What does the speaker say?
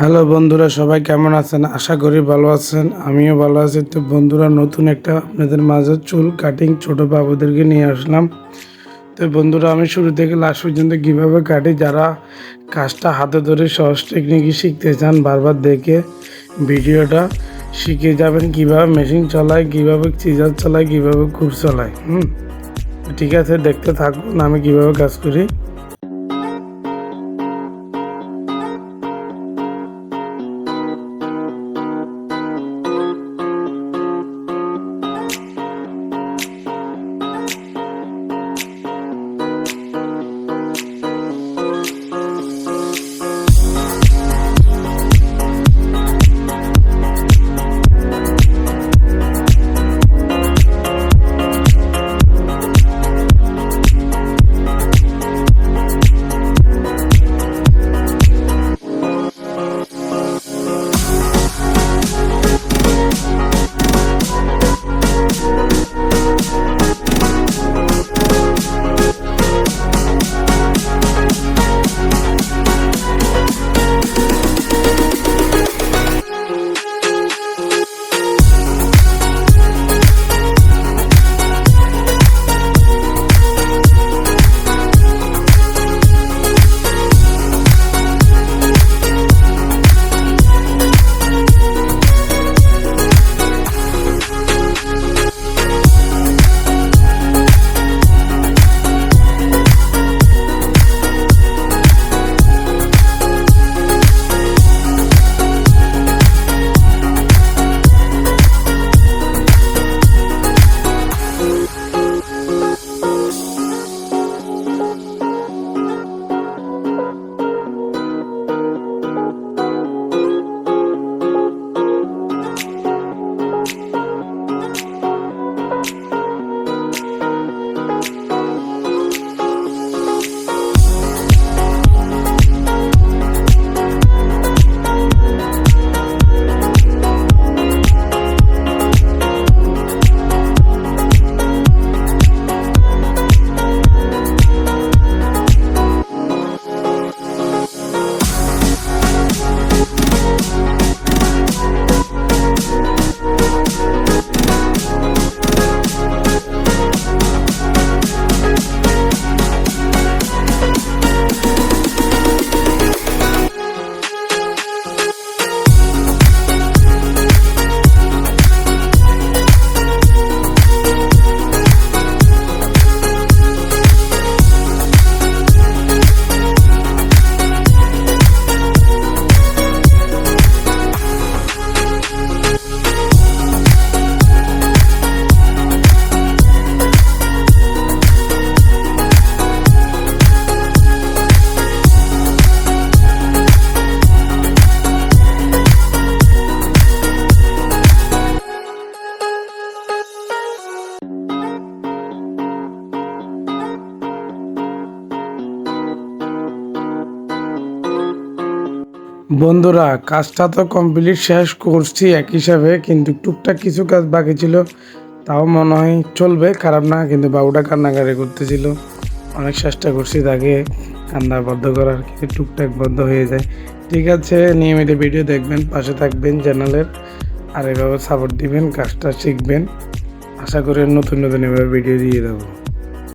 Hello বন্ধুরা, সবাই কেমন আছেন? আশা করি ভালো আছেন। আমিও ভালো আছি। তো বন্ধুরা, নতুন একটা আপনাদের মাঝে চুল কাটিং ছোট বাবুদেরকে নিয়ে আসলাম। তো বন্ধুরা, আমি শুরু থেকে লাস্ট পর্যন্ত কীভাবে কাটি যারা কাজটা হাতে ধরে সহজ টেকনিকই শিখতে চান, বারবার দেখে ভিডিওটা শিখে যাবেন। কীভাবে মেশিন চালায়, কীভাবে চিজার চালায়, কীভাবে খুব চালায়, হুম? ঠিক আছে, দেখতে থাকুন, আমি কীভাবে কাজ করি। বন্ধুরা, কাজটা তো কমপ্লিট শেষ করছি এক হিসাবে, কিন্তু টুকটাক কিছু কাজ বাকি ছিল, তাও মনে হয় চলবে, খারাপ না, কিন্তু বাবুটা কান্নাকারি করতেছিল। অনেক চেষ্টা করছি তাকে কান্না বদ্ধ করার, কিন্তু টুকটাক বদ্ধ হয়ে যায়। ঠিক আছে, নিয়মিত ভিডিও দেখবেন, পাশে থাকবেন চ্যানেলের, আর এভাবে সাপোর্ট দিবেন, কাজটা শিখবেন। আশা করি নতুন নতুন এভাবে ভিডিও দিয়ে দেবো।